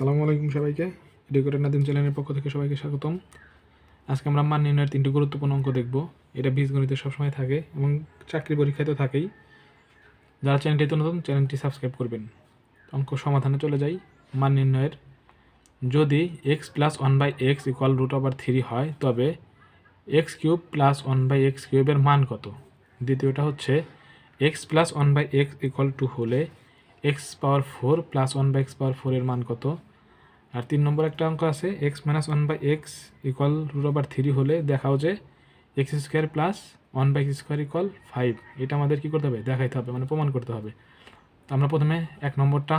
আসসালামু আলাইকুম সবাইকে। ডেকোরেট নাদিম চ্যানেলের পক্ষ থেকে সবাইকে স্বাগতম। আজকে আমরা মান নির্ণয়ের তিনটি গুরুত্বপূর্ণ অঙ্ক দেখব। এটা বীজগণিতে সবসময় থাকে এবং চাকরি পরীক্ষায় তো থাকেই। যারা চ্যানেলটিতে নতুন, চ্যানেলটি সাবস্ক্রাইব করবেন। অঙ্ক সমাধানে চলে যাই। মান নির্ণয়ের। যদি X plus one by X equal root over three হয়, তবে X cube plus one by X কিউবের মান কত? দ্বিতীয়টা হচ্ছে X plus one by X equal two হলে X power four plus one by X power ফোরের মান কত? আর তিন নম্বর একটা অঙ্ক আছে X minus one by X equal root over three হলে দেখাও যে X square plus one by X square equal five এটা আমাদের কী করতে হবে? দেখাইতে হবে মানে প্রমাণ করতে হবে। তো আমরা প্রথমে এক নম্বরটা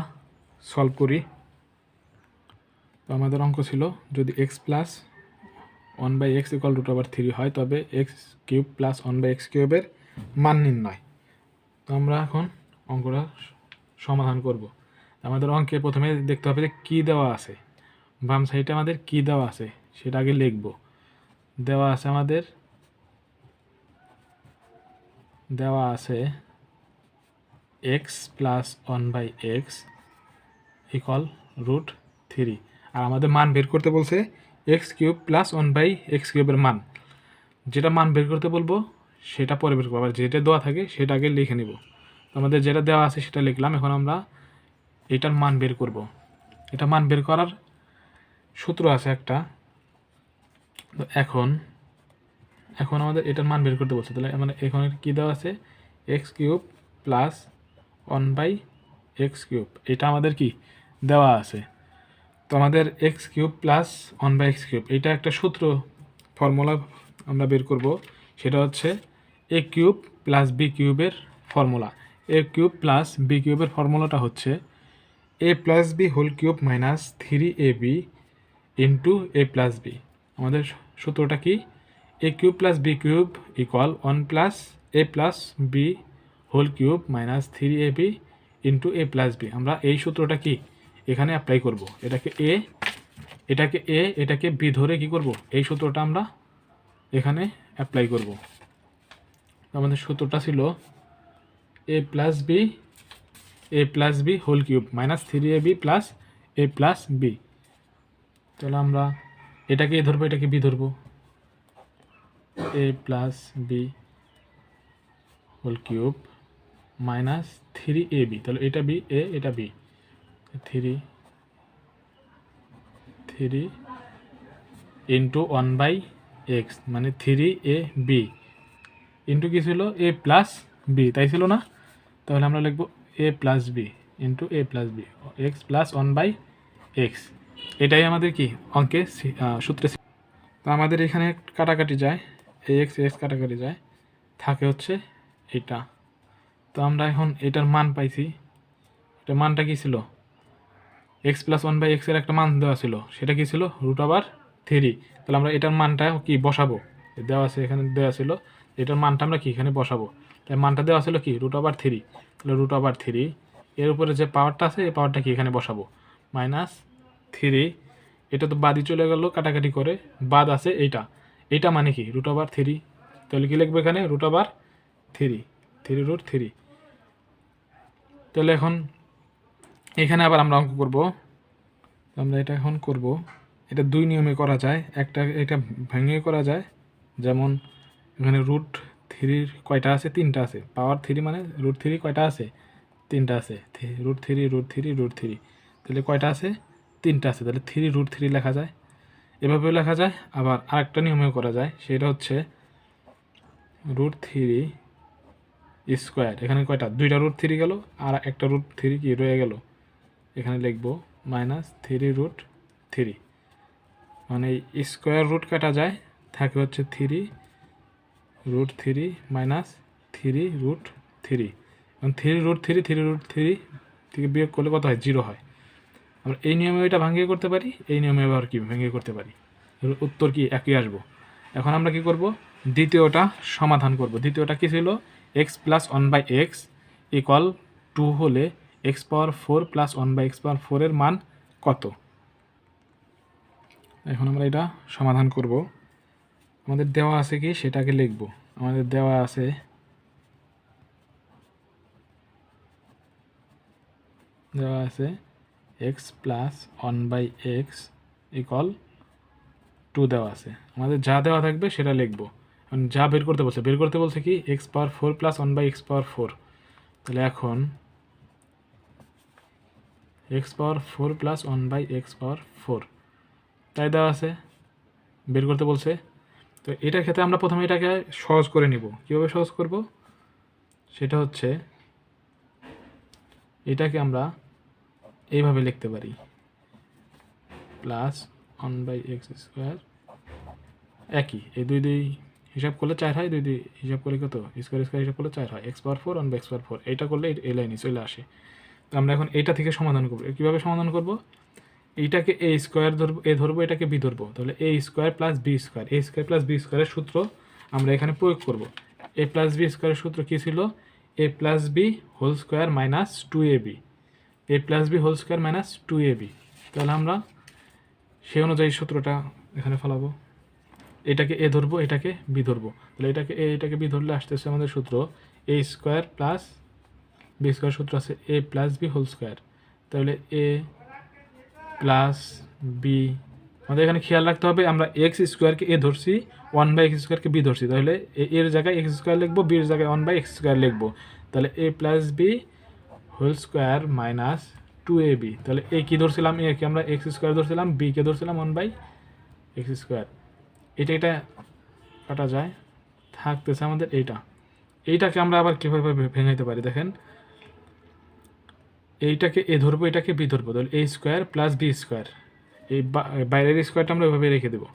সলভ করি। তো আমাদের অঙ্ক ছিল, যদি X plus one by X equal root over three হয়, তবে X cube plus one by X কিউবের মান নির্ণয়। তো আমরা এখন অঙ্কটা সমাধান করব। আমাদের অঙ্কে প্রথমে দেখতে হবে যে কী দেওয়া আছে। বাম সাইডে আমাদের কী দেওয়া আছে, সেটা আগে লিখব। দেওয়া আছে আমাদের, দেওয়া আছে X plus one by X equal root three আর আমাদের মান বের করতে বলছে X cube plus one by X কিউবের মান। যেটা মান বের করতে বলব, সেটা পরে বের করব। আবার যেটা দেওয়া থাকে, সেটা আগে লিখে নিব। আমাদের যেটা দেওয়া আছে, সেটা লিখলাম। এখন আমরা এটার মান বের করব। এটা মান বের করার সূত্র আছে একটা। তো এখন এখন আমাদের এটার মান বের করতে বলছে। তাহলে মানে এখানে কী দেওয়া আছে? X cube plus one by X cube এটা আমাদের কি দেওয়া আছে? তো আমাদের X cube plus one by X cube এটা একটা সূত্র, ফর্মুলা আমরা বের করব। সেটা হচ্ছে এ কিউব প্লাস বি কিউবের formula. A cube plus B কিউবের ফর্মুলাটা হচ্ছে A plus B whole cube minus three A B into A plus B আমাদের সূত্রটা কি? A cube plus B cube equal one plus A plus B whole cube minus three A B into A plus B আমরা এই সূত্রটা কি? এখানে apply করব। এটাকে এ এটাকে এ এটাকে বি ধরে কি করব? এই সূত্রটা আমরা এখানে অ্যাপ্লাই করব। আমাদের সূত্রটা ছিল A plus B A plus B whole cube minus three A B plus A plus B তাহলে আমরা এটাকে এ ধরবো, এটাকে বি ধরবো। A plus B whole cube minus three A B তাহলে এটা বি এ এটা B three three into one by X মানে থ্রি এ বি ইন্টু কী ছিল? এ প্লাস বি তাই ছিল না? তাহলে আমরা লিখব A plus B into A plus B X plus one by X এটাই আমাদের কি? অঙ্কে সূত্রে তো আমাদের এখানে কাটাকাটি যায় এ এক্স এক্স কাটাকাটি যায়, থাকে হচ্ছে এটা। তো আমরা এখন এটার মান পাইছি, এটার মানটা কি ছিল? এক্স প্লাস ওয়ান বাই এক্সের একটা মান দেওয়া ছিল, সেটা কি ছিল? রুট আবার থ্রি তাহলে আমরা এটার মানটা কি বসাবো? দেওয়া আছে, এখানে দেওয়া ছিল, এটার মানটা আমরা কি এখানে বসাবো? তাই মানটা দেওয়া ছিল কি? রুট ওভার থ্রি তাহলে রুট ওভার থ্রি এর উপরে যে পাওয়ারটা আছে, এই পাওয়ারটা কি এখানে বসাবো। মাইনাস থ্রি এটা তো বাদই চলে গেল কাটাকাটি করে। বাদ আছে এইটা। এইটা মানে কি? রুট ওভার থ্রি তাহলে কি লিখব এখানে? Root over three three root three তাহলে এখন এখানে আবার আমরা অঙ্ক করব। আমরা এটা এখন করব। এটা দুই নিয়মে করা যায়। একটা এটা ভেঙে করা যায়। যেমন এখানে রুট থ্রির কয়টা আছে? তিনটা আছে। পাওয়ার থ্রি মানে রুট থ্রি কয়টা আছে? তিনটা আছে। Root three root three root three. তাহলে কয়টা আছে? তিনটা আছে। তাহলে থ্রি, রুট থ্রি লেখা যায়। এভাবেও লেখা যায়। আবার আরেকটা নিয়মেও করা যায়। সেটা হচ্ছে রুট থ্রি স্কোয়ার। এখানে কয়টা? দুইটা রুট থ্রি গেল। আর একটা রুট থ্রি কি রয়ে গেল? এখানে লিখব মাইনাস থ্রি রুট থ্রি। মানে স্কোয়ার রুট কাটা যায়। থাকে হচ্ছে three root three minus three root three এবং three root three three root three থেকে বিয়োগ করলে কত হয়? জিরো হয়। আমরা এই নিয়মে এটা ভাঙিয়ে করতে পারি, এই নিয়মে আবার কি ভেঙে করতে পারি? উত্তর কি? একই আসব। এখন আমরা কি করব? দ্বিতীয়টা সমাধান করব। দ্বিতীয়টা কি ছিল? X plus one by X equal two হলে X power four plus one by X power ফোরের মান কত? এখন আমরা এটা সমাধান করব। আমাদের দেওয়া আছে কি? সেটাকে লিখব। আমাদের দেওয়া আছে দেওয়া আছে X plus one by X equal two দেওয়া আছে। আমাদের যা দেওয়া থাকবে সেটা লিখব। এখন যা বের করতে বলছে, বের করতে বলছে কি? X power four plus one by X power four তাহলে এখন X power four plus one by X power four তাই দেওয়া আছে। বের করতে বলছে তো এটার ক্ষেত্রে আমরা প্রথমে এটাকে সহজ করে নিব। কীভাবে সহজ করব? সেটা হচ্ছে এটাকে আমরা এইভাবে লিখতে পারি। Plus one by X square একই। এই দুই দুই হিসাব করলে চার হয়, দুই দুই হিসাব করলে কত? স্কোয়ার স্কোয়ার হিসাব করলে চার হয়। X power four, one by X power four. এইটা করলে এই লাইনে চলে আসে। তো আমরা এখন এইটা থেকে সমাধান করব। কীভাবে সমাধান করব? এইটাকে এ স্কোয়ার ধরবো, এ ধরবো, এটাকে বি ধরবো। তাহলে A square plus B square. A square plus B স্কোয়ারের সূত্র আমরা এখানে প্রয়োগ করব। এ প্লাস বি স্কোয়ারের সূত্র কী ছিল? A plus B whole square minus two A B. A plus B whole square minus two A B. তাহলে আমরা সেই অনুযায়ী সূত্রটা এখানে ফলাবো। এটাকে এ ধরবো, এটাকে বি ধরবো। তাহলে এটাকে এ, এটাকে বি ধরলে আসতেছে আমাদের সূত্র A square plus B square সূত্র আছে A plus B whole square. তাহলে এ প্লাস বি। আমাদের এখানে খেয়াল রাখতে হবে, আমরা এক্স স্কোয়ারকে এ ধরছি, ওয়ান বাই এক্স স্কোয়ারকে বি ধরছি। তাহলে এর জায়গায় এক্স স্কোয়ার লিখব বির জায়গায় ওয়ান বাই এক্স স্কোয়ার লিখব। তাহলে a plus b whole square minus two a b. তাহলে এ কী ধরছিলাম? এ কে আমরা এক্স স্কোয়ার ধরছিলাম, বি কে ধরছিলাম, ওয়ান বাই এক্স স্কোয়ার। এটা এটা কাটা যায়, থাকতেছে আমাদের এইটা। এইটাকে আমরা আবার কীভাবে ভেঙাইতে পারি? দেখেন এইটাকে, এ ধরবো, এটাকে বি ধরবো। তাহলে A square plus B square এই বাইরের স্কোয়ারটা আমরা ওইভাবে রেখে দেবো।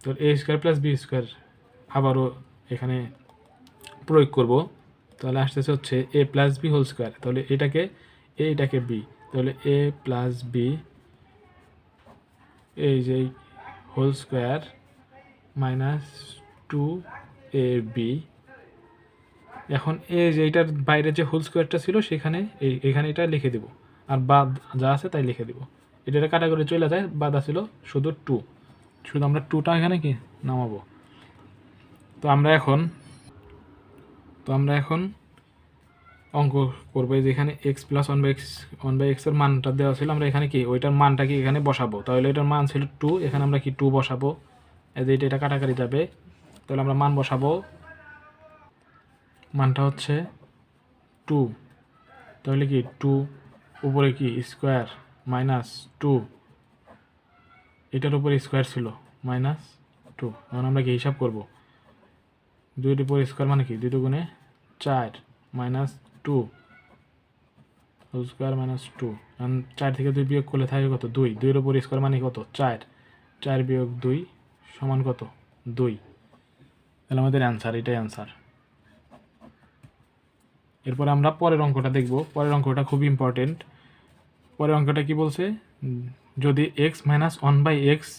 তো A square plus B square আবারও এখানে প্রয়োগ করব। তাহলে আসতেছে হচ্ছে A plus B whole square তাহলে এটাকে এ এটাকে বি তাহলে এ প্লাস বি এই যে whole square minus two A B এখন এই যে এটার বাইরে যে হোল স্কোয়ারটা ছিল, সেখানে এই, এখানে এটা লিখে দেব। আর বাদ যা আছে তাই লিখে দেব। এটা কাটা করে চলে যায়, বাদ ছিল শুধু টু শুধু আমরা টুটা এখানে কি? নামাবো। তো আমরা এখন, তো আমরা এখন অঙ্ক করব। এই যে এখানে X plus one by X one by এক্সের মানটা দেওয়া ছিল, আমরা এখানে কি? ওইটার মানটা কি এখানে বসাবো? তাহলে এটার মান ছিল টু এখানে আমরা কি টু বসাবো? এই যে এটা কাটাকাটি যাবে, তাহলে আমরা মান বসাবো মানটা হচ্ছে টু তাহলে কি টু উপরে কি স্কোয়ার মাইনাস টু এটার উপরে স্কোয়ার ছিল মাইনাস টু এখন আমরা কি হিসাব করব? দুইটি উপরে স্কোয়ার মানে কি? দুই গুণে চার minus two square minus two এখন চার থেকে দুই বিয়োগ করলে থাকে কত? দুই। দুইয়ের উপর স্কোয়ার মানে কত? চার। চার বিয়োগ দুই সমান কত? দুই। তাহলে আমাদের অ্যান্সার এটাই অ্যান্সার এরপরে আমরা পরের অঙ্কটা দেখব। পরের অঙ্কটা খুব ইম্পর্টেন্ট পরের অঙ্কটা কি বলছে? যদি X minus one by X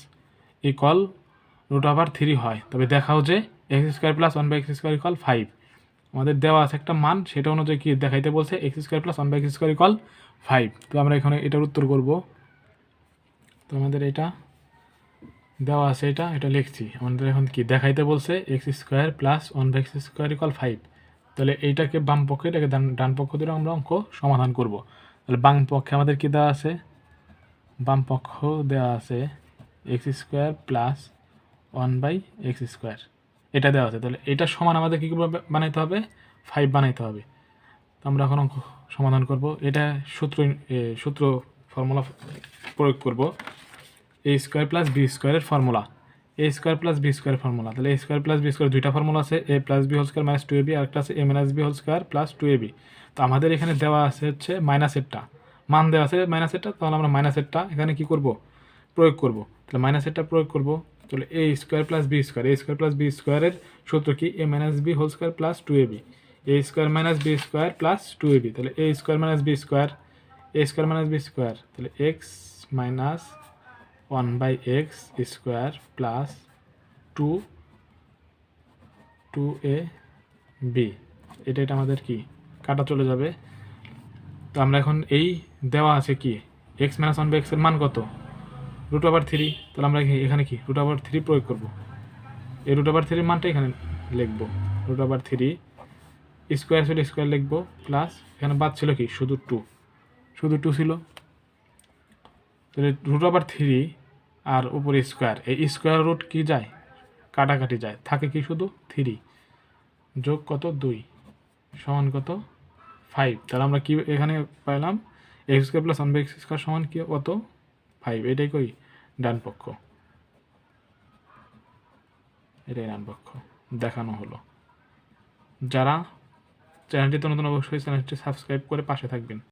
equal root over three হয়, তবে দেখাও যে X square plus one by X square equal five আমাদের দেওয়া আছে একটা মান, সেটা অনুযায়ী কি দেখাইতে বলছে? X square plus one by X square equal five তো আমরা এখানে এটার উত্তর করব। তো আমাদের এটা দেওয়া আছে এটা এটা লিখছি। আমাদের এখন কি দেখাইতে বলছে? X square plus one by x square equal five তাহলে এইটাকে বাম পক্ষে, এটাকে ডান পক্ষ ধরে আমরা অঙ্ক সমাধান করব। তাহলে বাম পক্ষে আমাদের কী দেওয়া আছে? বাম পক্ষ দেওয়া আছে x square plus one by x square এটা দেওয়া আছে, তাহলে এটা সমান আমাদের কী বানাইতে হবে? ফাইভ বানাইতে হবে। তো আমরা এখন অঙ্ক সমাধান করব। এটা সূত্র সূত্র ফর্মুলা প্রয়োগ করব। এ স্কোয়ার প্লাস বি স্কোয়ারের formula a square plus b square formula তাহলে a square plus b square দুইটা ফর্মুলা আছে। A plus b whole square minus two a b আরেকটা আছে a minus b whole square plus two a b তো আমাদের এখানে দেওয়া আছে হচ্ছে মাইনাসেরটা মান দেওয়া আছে মাইনাসেরটা তাহলে আমরা মাইনাসেরটা এখানে কি করব? প্রয়োগ করব। তাহলে মাইনাসেরটা প্রয়োগ করব। তাহলে a square plus b square a square plus b স্কোয়ারের সূত্র কি? A minus b whole square plus two a b a square minus b square plus two a b তাহলে a square minus b square a square minus b square তাহলে x minus one by x square plus two two a b. এটা এটা আমাদের কি? কাটা চলে যাবে। তো আমরা এখন এই দেওয়া আছে কি? এক্স মাইনাস ওয়ান বাই এক্সের মান কত? Root over three. তাহলে আমরা এখানে কি? রুট ওভার থ্রি প্রয়োগ করব। এই রুট ওভার থ্রির মানটা এখানে লিখব। রুট ওভার থ্রি স্কোয়ার ছিল, স্কোয়ার লিখব, প্লাস এখানে বাদ ছিল কি? শুধু টু শুধু টু ছিল। তাহলে রুট ওভার থ্রি আর উপরে স্কোয়ার এই স্কোয়ার রুট কি যায়? কাটাকাটি যায়। থাকে কি শুধু? থ্রি যোগ কত? দুই। সমান কত? ফাইভ তাহলে আমরা কি এখানে পাইলাম? X square plus one by x square সমান কি? কত? ফাইভ এটাই কই? ডান পক্ষ। এটাই ডান পক্ষ। দেখানো হলো। যারা চ্যানেলটিতে নতুন অবশ্যই চ্যানেলটি সাবস্ক্রাইব করে পাশে থাকবেন।